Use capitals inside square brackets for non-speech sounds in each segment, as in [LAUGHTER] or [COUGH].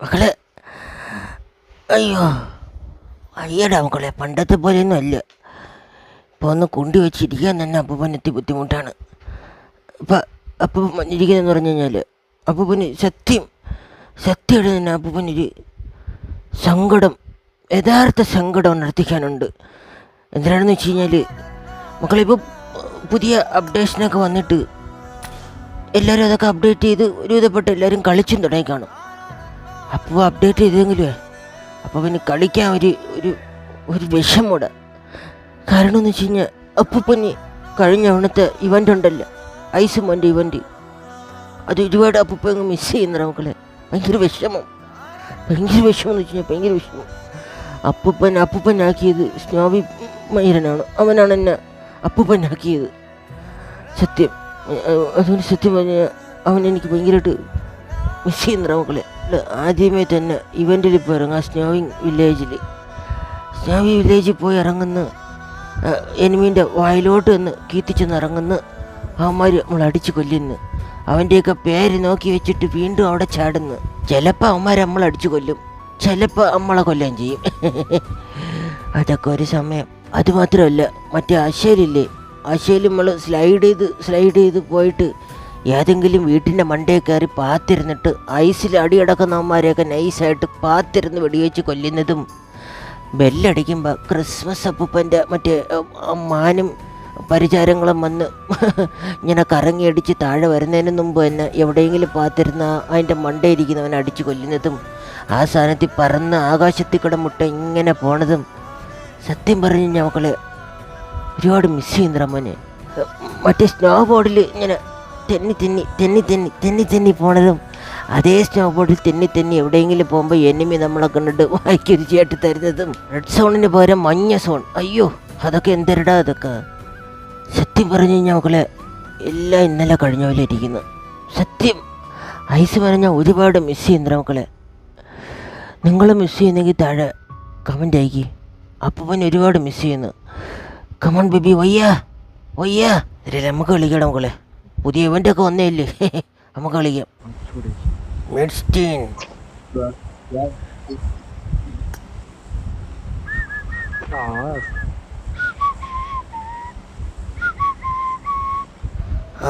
മക്കളെ അയ്യോ അയ്യടാ മക്കളെ പണ്ടത്തെ പോലെയൊന്നും അല്ല. ഇപ്പോൾ ഒന്ന് കുണ്ടി വെച്ചിരിക്കാൻ തന്നെ അപ്പൂപ്പനെത്തി ബുദ്ധിമുട്ടാണ്. അപ്പൊ അപ്പൂപ്പൻ വന്നിരിക്കുന്നതെന്ന് പറഞ്ഞു കഴിഞ്ഞാൽ അപ്പൂപ്പന് സത്യം സത്യയുടെ തന്നെ അപ്പൂപ്പനൊരു സങ്കടം യഥാർത്ഥ സങ്കടം ഉണർത്തിക്കാനുണ്ട്. എന്തിനാണെന്ന് വെച്ച് കഴിഞ്ഞാൽ മക്കളെ ഇപ്പോൾ പുതിയ അപ്ഡേഷനൊക്കെ വന്നിട്ട് എല്ലാവരും അതൊക്കെ അപ്ഡേറ്റ് ചെയ്ത് ഒരുവിധപ്പെട്ട എല്ലാവരും കളിച്ചും തുടങ്ങി കാണും. അപ്പോൾ അപ്ഡേറ്റ് ചെയ്തെങ്കിലേ അപ്പോൾ പിന്നെ കളിക്കാൻ ഒരു ഒരു ഒരു വിഷമൂട കാരണം എന്ന് വെച്ച് കഴിഞ്ഞാൽ പിന്നെ കഴിഞ്ഞ അവിടുത്തെ ഇവന്റ് ഉണ്ടല്ലോ ഐസ് മോന്റെ ഇവന്റ് അത് ഒരുപാട് അപ്പം അങ്ങ് മിസ് ചെയ്യുന്ന മക്കളെ ഭയങ്കര വിഷമം. ഭയങ്കര വിഷമം എന്ന് വെച്ച് കഴിഞ്ഞാൽ ഭയങ്കര വിഷമം. അപ്പൂപ്പൻ അപ്പൂപ്പനാക്കിയത് സ്നോവി മൈരനാണ്. അവനാണ് എന്നെ അപ്പൂപ്പനാക്കിയത് സത്യം അതുകൊണ്ട് സത്യം പറഞ്ഞാൽ അവൻ എനിക്ക് ഭയങ്കരമായിട്ട് മിസ് ചെയ്യുന്ന മക്കളെ. ആദ്യമേ തന്നെ ഇവന്റിൽ ഇപ്പോൾ ഇറങ്ങാം സ്നോവിങ് വില്ലേജിൽ സ്നോവി വില്ലേജിൽ പോയി ഇറങ്ങുന്ന എനിമീന്റെ വായിലോട്ട് നിന്ന് കീത്തിച്ചെന്ന് ഇറങ്ങുന്ന അവന്മാർ നമ്മൾ അടിച്ച് കൊല്ലുന്നു. അവന്റെയൊക്കെ പേര് നോക്കി വെച്ചിട്ട് വീണ്ടും അവിടെ ചാടുന്നു. ചിലപ്പോൾ അവന്മാർ നമ്മൾ കൊല്ലും. ചിലപ്പോൾ നമ്മളെ കൊല്ലുകയും ചെയ്യും. [LAUGHS] അതൊക്കെ ഒരു സമയം. അതുമാത്രമല്ല മറ്റേ ആശയിലില്ലേ? ആശയിൽ നമ്മൾ സ്ലൈഡ് ചെയ്ത് സ്ലൈഡ് ചെയ്ത് പോയിട്ട് ഏതെങ്കിലും വീട്ടിന്റെ മണ്ടയിൽ കയറി പാത്തിരുന്നിട്ട് ഐസിൽ അടിയടക്കുന്നവന്മാരെയൊക്കെ നൈസായിട്ട് പാത്തിരുന്ന് വെടിവെച്ച് കൊല്ലുന്നതും ബെല്ലടിക്കുമ്പോൾ ക്രിസ്മസ് അപ്പൂപ്പന്റെ മറ്റേ മാനും പരിചാരങ്ങളും വന്ന് ഇങ്ങനെ കറങ്ങിയടിച്ച് താഴെ വരുന്നതിന് മുമ്പ് തന്നെ എവിടെയെങ്കിലും പാത്തിരുന്ന അതിന്റെ മണ്ടയിരിക്കുന്നവനെ അടിച്ചു കൊല്ലുന്നതും ആ സാധനത്തിൽ പറന്ന് ആകാശത്തിൽ കൂടെ മുട്ട ഇങ്ങനെ പോണതും സത്യം പറഞ്ഞു കഴിഞ്ഞാൽ മക്കളെ ഒരുപാട് മിസ് ചെയ്യുന്ന മോനെ. മറ്റേ സ്നോ ബോർഡിൽ ഇങ്ങനെ തെന്നി തെന്നി തെന്നി തെന്നി തെന്നി തെന്നി പോണതും അതേ സ്നോ ബോർഡിൽ തെന്നി തെന്നി എവിടെയെങ്കിലും പോകുമ്പോൾ എനിമി നമ്മളെ കണ്ടിട്ട് വായിക്കി രുചിയായിട്ട് തരുന്നതും റെഡ് സോണിന് പകരം മഞ്ഞ സോൺ അയ്യോ അതൊക്കെ എന്തരടാ അതൊക്കെ? സത്യം പറഞ്ഞു കഴിഞ്ഞാൽ മക്കളെ എല്ലാം ഇന്നലെ കഴിഞ്ഞ പോലെ ഇരിക്കുന്നു. സത്യം ഐസ് പറഞ്ഞാൽ ഒരുപാട് മിസ് ചെയ്യുന്നുണ്ട് മക്കളെ. നിങ്ങൾ മിസ് ചെയ്യുന്നെങ്കിൽ താഴെ കമന്റ് അയക്കി. അപ്പൂപ്പൻ ഒരുപാട് മിസ് ചെയ്യുന്നു. കമൺ ബേബി വയ്യ വയ്യ. ഇതിൽ നമുക്ക് കളിക്കണം മക്കളെ പുതിയ ഇവന്റ് ഒക്കെ വന്നേ ഇല്ലേ? [LAUGHS] നമുക്ക് കളിക്കാം. മിഡ്സ്റ്റീൻ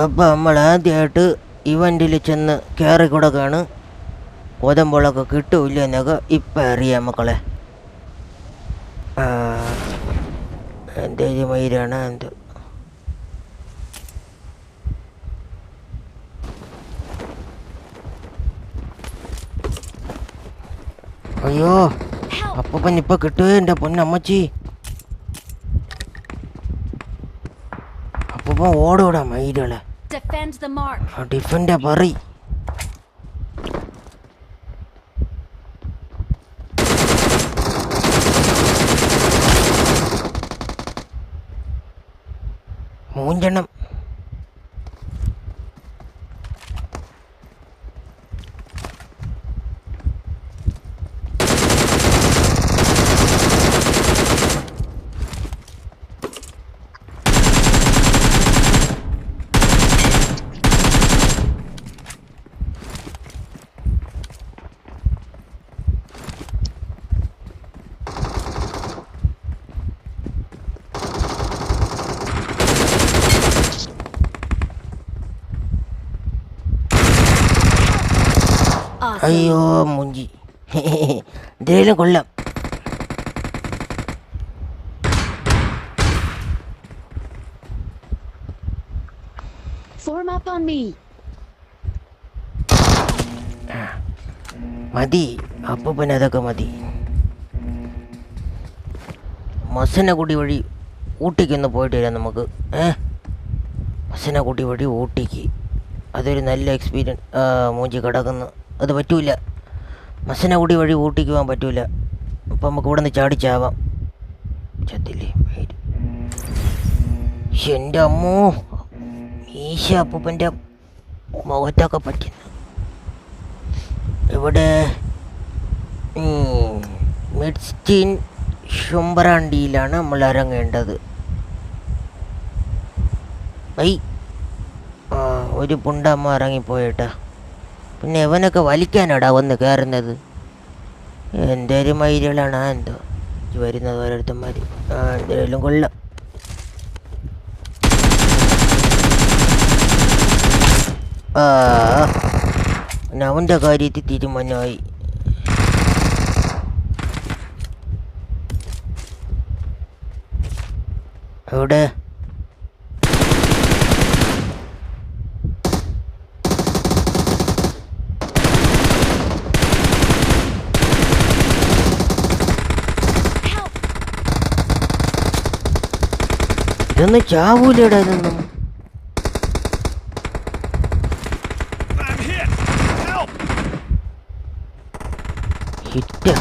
അപ്പം നമ്മൾ ആദ്യമായിട്ട് ഇവന്റിൽ ചെന്ന് കയറി കൊടുക്കാണ്. കോതമ്പളമൊക്കെ കിട്ടൂല്ല എന്നൊക്കെ ഇപ്പം അറിയാം മക്കളെ. ആ, എന്റെ ഒരു മയിലാണ് എന്ത് അയ്യോ അപ്പൻ ഇപ്പൊ കിട്ടുകയോ എന്റെ പൊന്നമ്മച്ചി? അപ്പൂപ്പൻ ഓടൂടാ മയിലുകളെ Defend the mark. ആ ഡിഫന്റെ പറി മൂഞ്ചെണ്ണം Awesome. അയ്യോ മുഞ്ചി. എന്തേലും കൊള്ളാം. Form up on me. മതി. പിന്നെ അതൊക്കെ മതി. മസനഗുടി വഴി ഊട്ടിക്കൊന്ന് പോയിട്ട് വരാം നമുക്ക്. ഏ? മസനഗുടി വഴി ഊട്ടിക്ക്. അതൊരു നല്ല എക്സ്പീരിയൻസ് മൂഞ്ചി കിടക്കുന്നു. അത് പറ്റൂല. കൂടി വഴി ഊട്ടിക്ക് പോകാൻ പറ്റൂല. അപ്പം നമുക്ക് ഇവിടെ നിന്ന് ചാടിച്ചാവാം. ചത്തില്ലേ എന്റെ അമ്മോ മീശ അപ്പൂപ്പന്റെ മുഖത്തൊക്കെ പറ്റുന്നു. ഇവിടെ മിഡ്സ്റ്റീൻ ഷുംബ്രാണ്ടിയിലാണ് നമ്മൾ ഇറങ്ങേണ്ടത് ഐ ഒരു പുണ്ടമ്മ ഇറങ്ങിപ്പോയിട്ടാ. പിന്നെ ഇവനൊക്കെ വലിക്കാനാടാ വന്ന് കയറുന്നത്? എന്തേലും മൈലുകളാണ് ആ എന്തോ. വരുന്നത് ഓരോരുത്തന്മാർ ആ എന്തേലും കൊള്ളാം. ആ പിന്നെ അവന്റെ കാര്യത്തിൽ തീരുമാനമായി. എവിടെ? ഇതൊന്നും ചാവൂലടാ ഇതൊന്നും! ഹിറ്റ്.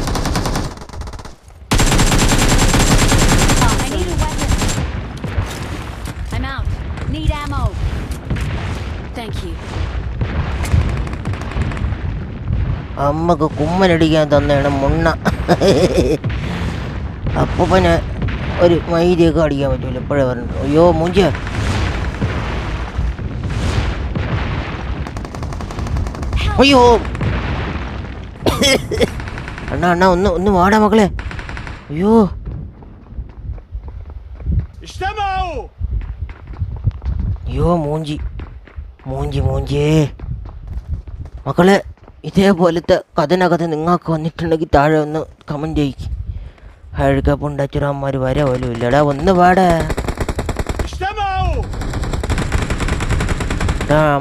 അമ്മയ്ക്ക് കുമ്മനടിക്കാൻ തന്നെയാണ് മുണ്ണ [LAUGHS] അപ്പൂപ്പന് ഒരു മൈദിയൊക്കെ അടിക്കാൻ പറ്റൂല. എപ്പോഴേ പറഞ്ഞു അയ്യോ മൂഞ്ച. അയ്യോ. അണ്ണ അണ്ണ ഒന്ന് ഒന്ന് വാടാ മക്കളെ. അയ്യോ. അയ്യോ മൂഞ്ചി. മൂഞ്ചി മൂഞ്ചേ. മക്കളെ ഇതേപോലത്തെ കഥനകഥ നിങ്ങൾക്ക് വന്നിട്ടുണ്ടെങ്കിൽ താഴെ ഒന്ന് കമന്റ് ചെയ്യിക്കും. അഴുക്ക പുണ്ടച്ചുറമ്മര് വരെ പോലും ഇല്ലടാ ഒന്ന് പാടെ.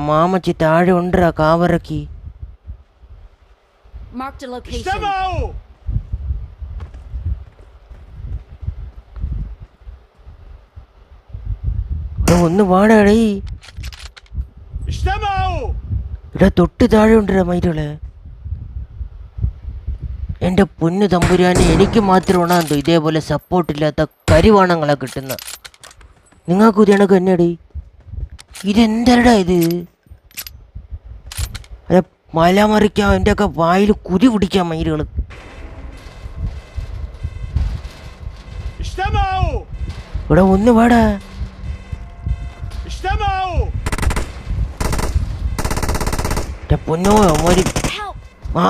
മാമച്ചി താഴെ ഉണ്ടാ കാവറക്കി ഒന്ന് പാടാടേ. ഇടാ തൊട്ട് താഴെ ഉണ്ടാ മൈറ്റുള്ള എന്റെ പൊന്നു തമ്പുരാനെ എനിക്ക് മാത്രം മാത്രമാണോ ഇതേപോലെ സപ്പോർട്ടില്ലാത്ത കരിവാണങ്ങളെ കിട്ടുന്ന. നിങ്ങൾക്ക് ഇതിനൊക്കെ കന്നടി ഇതെന്തരടാ ഇത്? അല്ല മല മറിക്കാം എന്റെ ഒക്കെ വായിൽ കുരി പിടിക്കാം മയിലുകൾ ഇവിടെ ഒന്ന് പാടാ പൊന്നോ മോരി ആ.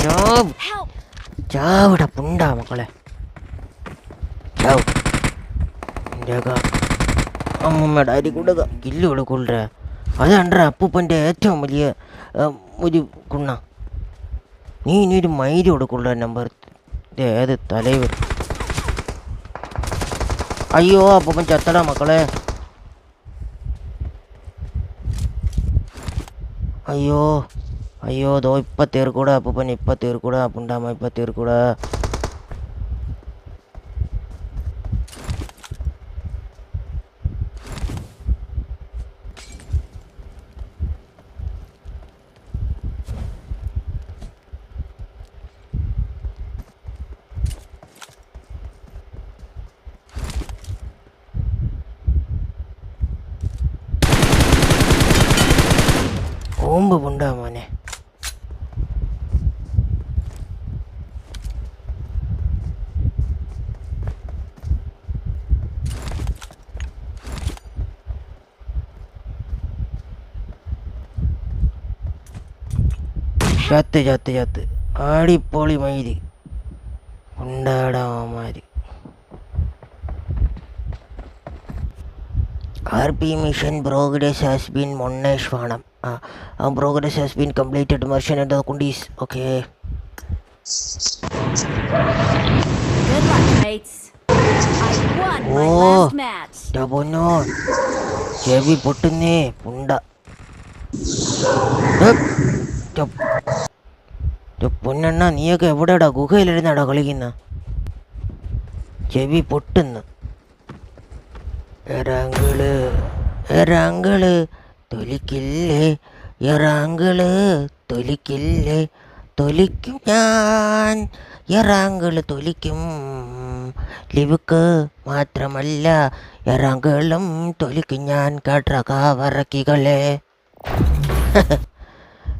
ചാവ് Help! ചാവിട പുണ്ടാ മക്കളെ ചാവ് എന്റെ അമ്മമ്മയുടെ അരി കൊടുക്ക കില്ല് കൊടുക്കൊള്ളുക അതാണ്ടാ അപ്പൂപ്പന്റെ ഏറ്റവും വലിയ ആ, ഒരു കുണ്ണ നീ ഇനി ഒരു മൈര് കൊടുക്കുള്ള നമ്പർ ഇത് ഏത് തലൈവർ അയ്യോ അപ്പൂപ്പൻ ചത്തടാ മക്കളെ അയ്യോ അയ്യോ ദോ ഇപ്പം തീർക്കൂടാ അപ്പൂപ്പൻ ഇപ്പം തീർക്കൂടാ പുണ്ടാമ ഇപ്പം തീർക്കൂടാ ഓമ്പ് പുണ്ടാ മോനെ ചത്ത് ചത്ത് ചത്ത്. ആടിപ്പൊളി മയിൽ. ഉണ്ടാടാമാര് R P mission progress has been മൊണ്ണേഷ് വേണം ആ പ്രോഗ്രസ് ഹാസ് ബീൻ കംപ്ലീറ്റഡ് മെർഷൻ എന്റെ കുണ്ടീസ് ഓക്കെ match. പൊന്നോ. ചെവി പൊട്ടുന്നേ പുണ്ട. പൊന്നെണ്ണ നീയൊക്കെ എവിടെടാ? ഗുഹയിലിരുന്നാടാ കളിക്കുന്ന. ചെവി പൊട്ടുന്നു. എറാങ്കിൾ എറാങ്കിൾ തൊലിക്കില്ലേ? എറാങ്കിൾ തൊലിക്കില്ലേ? തൊലിക്കും ഞാൻ. എറാങ്കിൾ തൊലിക്കും. ലിവുക്ക് മാത്രമല്ല എറാങ്കിളും തൊലിക്കും ഞാൻ. [LAUGHS]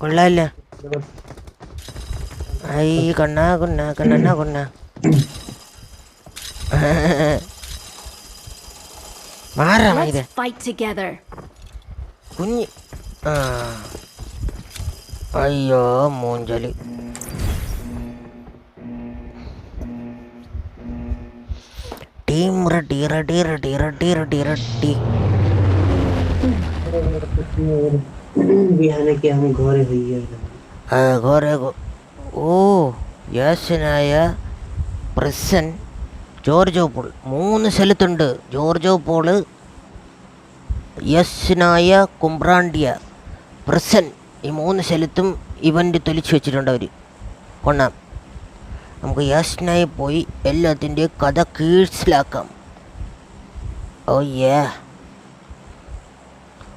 കൊള്ളാല്ല. ഹായ് കണ്ണ കൊണ്ണ കണ്ണ കൊണ്ണ. മാറാം ഇത് Let's fight together. കുഞ്ഞ്. ആ. അയ്യോ മൂഞ്ചൽ. Team ready ready ready ready ready. Ready ಬಿಹಾನಕ್ಕೆ പ്രസൻ ജോർജോ പോൾ. മൂന്ന് സ്ഥലത്തുണ്ട്. ജോർജോ പോൾ യസ്നായ കുംബ്രാണ്ടിയ പ്രസൻ. ഈ മൂന്ന് സ്ഥലത്തും ഇവന്റ് തൊലിച്ചു വെച്ചിട്ടുണ്ട് അവർ കൊണ്ണാം നമുക്ക് യസ്നായി പോയി എല്ലാത്തിന്റെയും കഥ കീഴ്സിലാക്കാം. Oh ഓ ഏ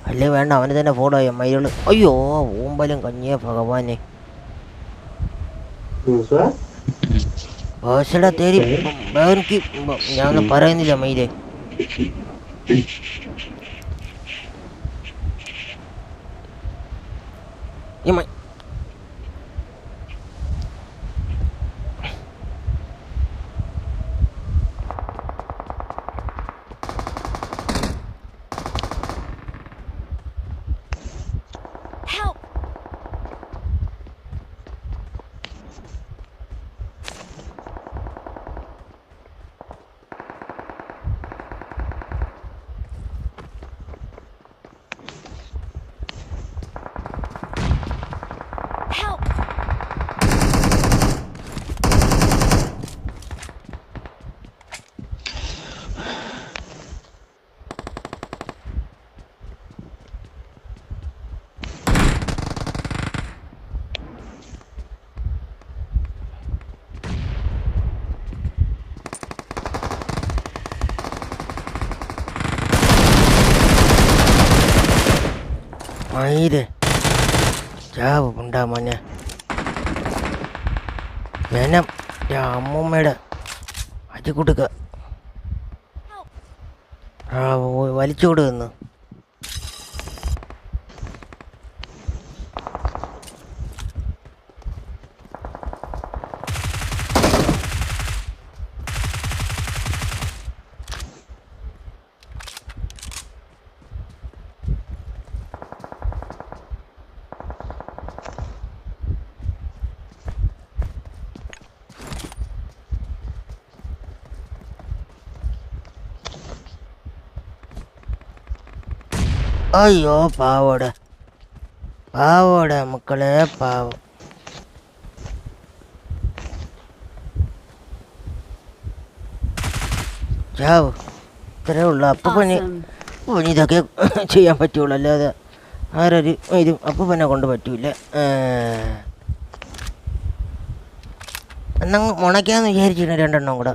അല്ലേ വേണ്ട അവനെ തന്നെ ഫോളോ ചെയ്യാം മയിലുകൾ അയ്യോ ഓമ്പലും കഞ്ഞിയ ഭഗവാനെ. ബോസടാ തേരി എനിക്ക് ഞാൻ പറയുന്നില്ല മയിലെ ഈ മൈ മയിൽ ചാവ് ഉണ്ടാ മോനെ വേനം ഞാൻ അമ്മൂമ്മയുടെ അരി കൊടുക്ക വലിച്ചു കൊടുക്കുന്നു അയ്യോ പാവോട. പാവോട മക്കളെ പാവം. ചാവ്. ഇത്രേ ഉള്ളു. അപ്പൊ പിന്നെ പിന്നെ ഇതൊക്കെ ചെയ്യാൻ പറ്റുള്ളൂ. അല്ലാതെ ആരൊരു ഇതും അപ്പൊ പിന്നെ കൊണ്ട് പറ്റൂല. എന്നങ്ങ് മുണയ്ക്കാന്ന് വിചാരിച്ചിരുന്നു രണ്ടെണ്ണം കൂടെ.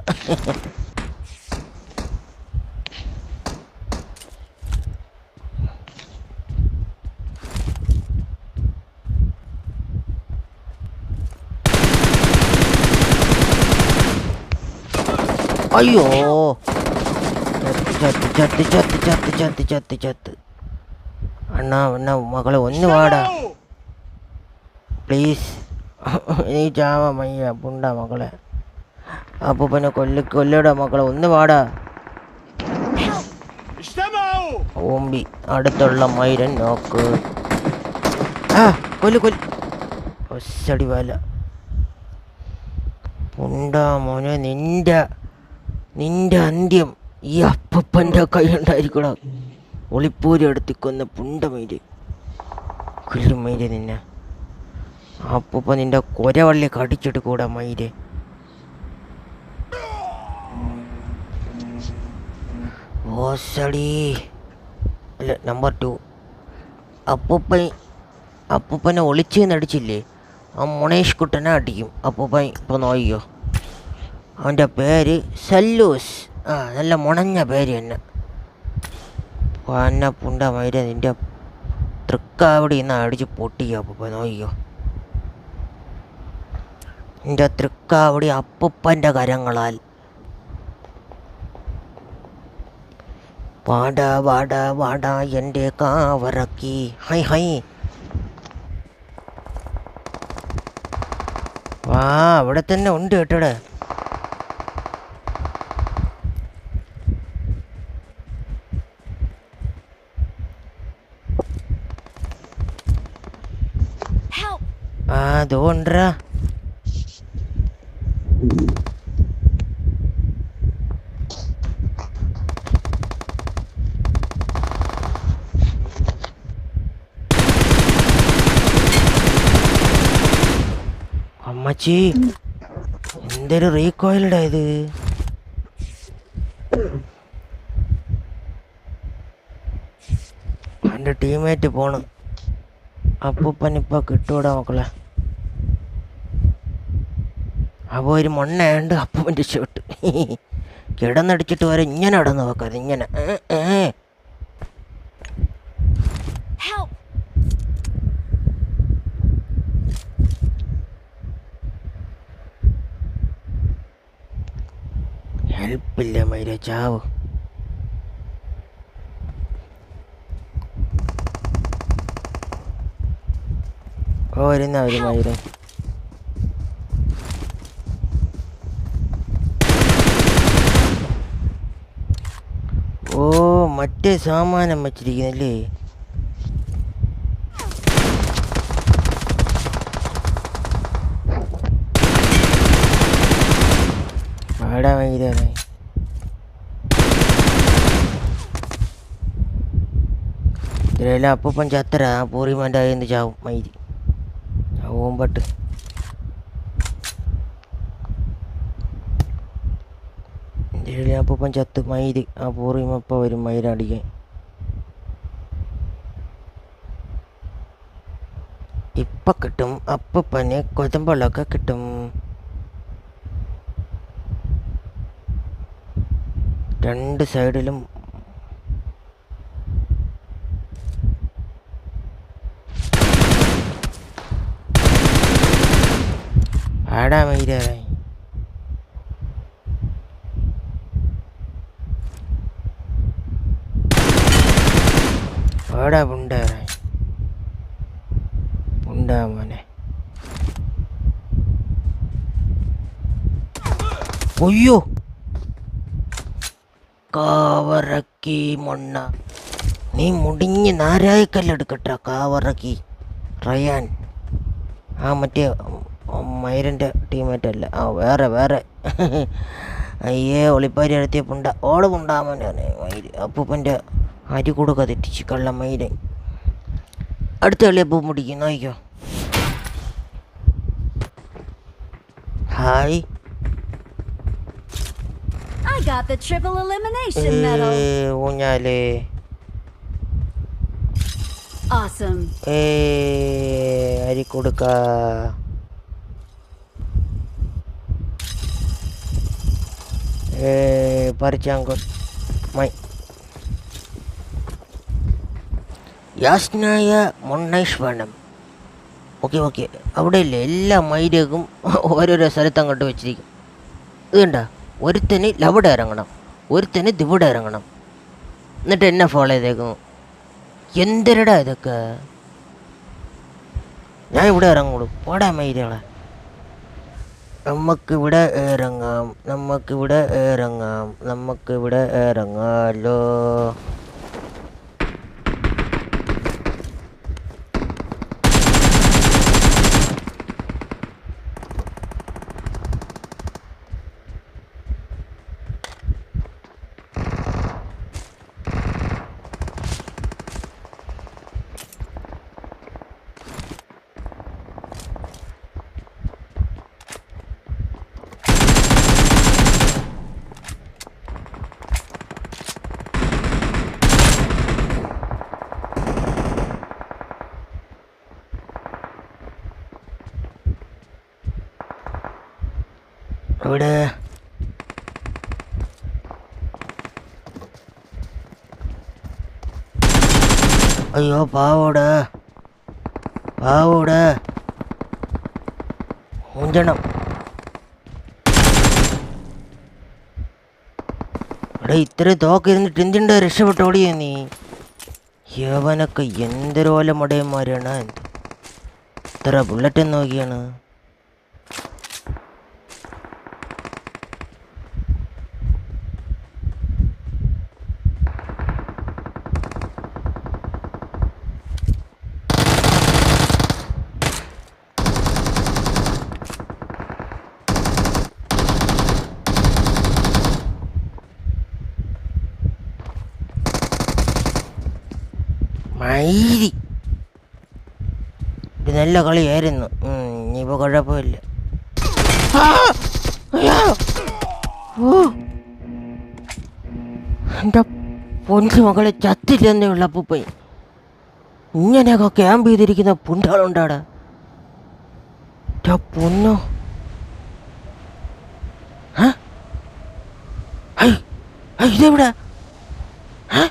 അയ്യോ. ചത്ത് ചത്ത് അണ്ണാ അണ്ണാ മകളെ ഒന്ന് വാടാ. പ്ലീസ്. നീ ചാവാ മയ്യ പുണ്ട മകളെ. അപ്പൊ പിന്നെ കൊല്ല കൊല്ലടാ മകളെ ഒന്ന് വാടാ. ഓമ്പി അടുത്തുള്ള മൈരൻ നോക്ക്. ആ കൊല്ലു കൊല്ലു. ഒച്ചടി വല. പുണ്ട മോനെ നിന്റെ നിന്റെ അന്ത്യം ഈ അപ്പപ്പന്റെ കൈ ഉണ്ടായിരിക്കണം. ഒളിപ്പൂരി എടുത്തിക്കൊന്ന പുണ്ടമേര്. കൊല്ലുമയിൽ നിന്നെ. അപ്പൂപ്പ നിന്റെ കൊരവള്ളി കടിച്ചെടുക്കൂടാ മയിൽ. ഓസടി. അല്ല നമ്പർ ടു അപ്പൂപ്പൻ അപ്പൂപ്പനെ ഒളിച്ച് നടിച്ചില്ലേ ആ മുണേഷ് കുട്ടനെ അടിക്കും. അപ്പൂപ്പൻ ഇപ്പോൾ നോക്കിയോ അവന്റെ പേര് സല്ലൂസ്. ആ നല്ല മുണഞ്ഞ പേര് തന്നെ. എന്നെ പുണ്ട മൈര നിന്റെ തൃക്കാവിടെ ഇന്ന് അടിച്ച് പൊട്ടിക്കോ അപ്പൂപ്പ നോക്കിക്കോ. നിന്റെ തൃക്കാവിടെ അപ്പൂപ്പന്റെ കരങ്ങളാൽ. വാട വാട വാട എന്റെ കാവറക്കി. High high. വാ അവിടെ തന്നെ ഉണ്ട് കേട്ടോടെ ആ അതുകൊണ്ടരാ അമ്മച്ചി എന്തൊരു റീകോയിൽഡാ ഇത് എന്റെ ടീമേറ്റ് പോണ് അപ്പൂപ്പനിപ്പോ കിട്ടൂടാ മക്കളെ അപ്പോൾ ഒരു മണ്ണയുണ്ട് അപ്പം ഷർട്ട്. കിടന്നടിച്ചിട്ട് വരെ ഇങ്ങനെ ഇടന്ന് നോക്കാതെ ഇങ്ങനെ! ഹെൽപ്പില്ല മൈര ചാവ്. ഓ വരുന്ന ഒരു മൈര ഓ മറ്റേ സാമാനം വച്ചിരിക്കുന്നല്ലേ? ആടാ മൈരാണ് ഇതിലെല്ലാം അപ്പം ചത്തരാ പൂറിമാന്റെ കയ്യിൽ നിന്ന് ചാവും മൈരി ചാവും ഇതിലെ അപ്പൂപ്പൻ ചത്ത് മയിര് ആ പൂറിമപ്പ വരും മയിലടിക്കാൻ ഇപ്പം കിട്ടും അപ്പൂപ്പന് കൊതമ്പളൊക്കെ കിട്ടും. രണ്ട് സൈഡിലും ആടാ മയിരേ ആടാ പുണ്ടേറെ പുണ്ടാ മോനെ ഒയ്യോ കാവറക്കി മണ്ണ. നീ മുടിഞ്ഞ് നാരായക്കല്ലെടുക്കട്ട കാവറക്കി. റയാൻ. ആ മറ്റേ മൈരന്റെ ടീമേറ്റ് അല്ല ആ വേറെ വേറെ. അയ്യേ ഒളിപ്പാരി നടത്തിയ പുണ്ട. ഓൾ പുണ്ടാമനാണ് മയിര് അപ്പൂപ്പന്റെ അരി കൊടുക്ക തെറ്റിച്ച് കള്ള മയിരൻ അടുത്ത കളി അപ്പൂ മുടിക്കും നോക്കിക്കോ. Hi. I got the triple elimination medal. ഏ, ഊഞ്ഞാലേ Awesome. ഏ അരി കൊടുക്ക. ഏ പറിച്ചാങ്കോ. മൈ. യാസ്നായ മൊണ്ണൈഷ് വേണം ഓക്കെ ഓക്കെ അവിടെ ഇല്ലേ എല്ലാ മൈരക്കും ഓരോരോ സ്ഥലത്ത് അങ്ങോട്ട് വെച്ചിരിക്കും. ഇത് കണ്ട ഒരുത്തന് ലവിടെ ഇറങ്ങണം ഒരുത്തന് ദിവിടെ ഇറങ്ങണം എന്നിട്ട് എന്നെ ഫോളോ ചെയ്തേക്കും എന്തരടാ ഇതൊക്കെ ഞാൻ ഇവിടെ ഇറങ്ങുള്ളൂ പോടാ മൈരകളെ നമുക്കിവിടെ ഇറങ്ങാം നമുക്കിവിടെ ഇറങ്ങാം നമുക്കിവിടെ ഇറങ്ങാലോ അയ്യോ പാവോട്. പാവോട്. മുഞ്ചണം. എടാ ഇത്ര തോക്കിരുന്നിട്ട് രക്ഷപ്പെട്ട ഓടിയ നീ? യവനൊക്കെ എന്തൊരു മുടയന്മാരാണ് എന്ത്? ഇത്ര ബുള്ളറ്റ് നോക്കിയാണ് മയിരി ഇത് നല്ല കളിയായിരുന്നു. ഉം, ഇനിയിപ്പോ കുഴപ്പമില്ല. എന്റെ പൊന്നു മകളെ ചത്തില്ലെന്നേ ഉള്ള അപ്പൂപ്പൻ ഇങ്ങനെയൊക്കെ ക്യാമ്പ് ചെയ്തിരിക്കുന്ന പുണ്ടാളുണ്ടാടാ. പൊന്നോ. ഇതെവിടാ ആ?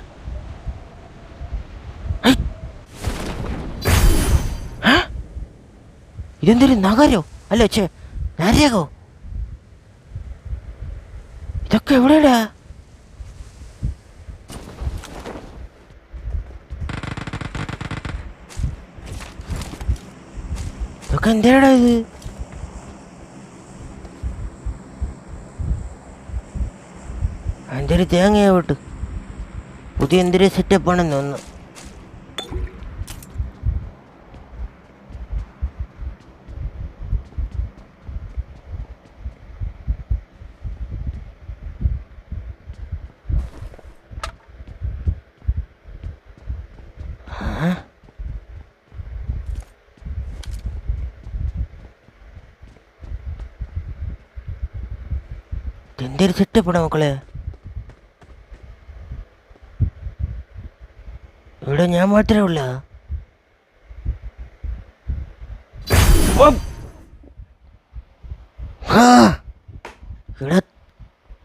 ഐ. ആ? ഇതെന്തൊരു നഗരോ? അല്ല ചേ നരകോ? ഇതൊക്കെ എവിടെയാടാ? ഇതൊക്കെ എന്തേടാ ഇത്? എന്തൊരു തേങ്ങയാവട്ട് പുതിയ എന്തൊരു സെറ്റപ്പാണെന്ന് ഒന്ന് എന്തൊരു സെറ്റപ്പാണ് മക്കളെ. ഇവിടെ ഞാൻ മാത്രമേ ഉള്ള. ഇവിടെ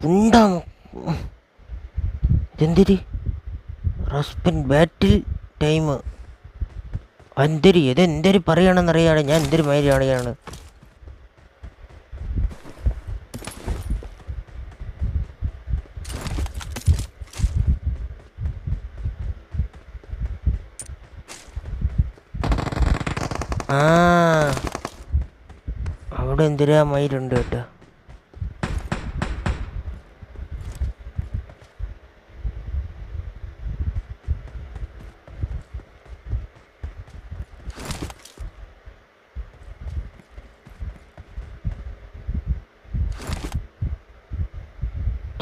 ഉണ്ടാ ഇതെന്തിരി? റസ്പൻ ബാറ്റിൽ ടൈം എന്തൊരു ഇത് എന്തൊരു പറയണമെന്നറിയാണ് ഞാൻ എന്തൊരു മാതിരിയാണ് ആ എന്തിനാ മയിലുണ്ട് കേട്ടോ.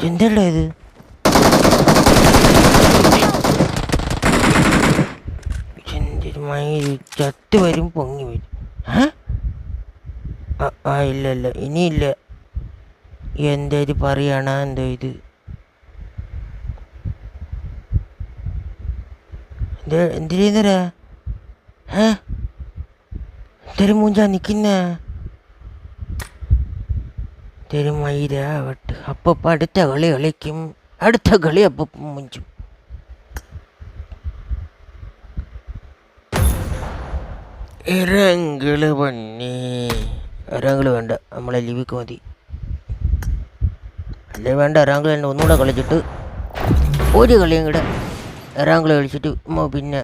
എന്തല്ല ഇത്? മയിൽ ചത്ത് വരും പൊങ്ങി വരും. ഏ? ആ, ഇല്ല ഇല്ല ഇനിയില്ല. എന്താ ഇത് പറയണ? എന്താ ഇത്? എന്ത് എന്തിനാ ഏ? എന്തൊരു മൂഞ്ചാ നിക്കുന്ന? തെരുമയിരാവട്ട് അപ്പപ്പ അടുത്ത കളി കളിക്കും. അടുത്ത കളി അപ്പപ്പം മുഞ്ചും. ഇറങ്കിൾ പൊന്നെ. ഇറങ്കിൾ വേണ്ട. നമ്മളെ ലിവിക്ക് മതി. അല്ലേ വേണ്ട ഒരാങ്കിൾ തന്നെ. ഒന്നുകൂടെ കളിച്ചിട്ട് ഒരു കളിയും കൂടെ ഒരാങ്കിൾ കളിച്ചിട്ട് പിന്നെ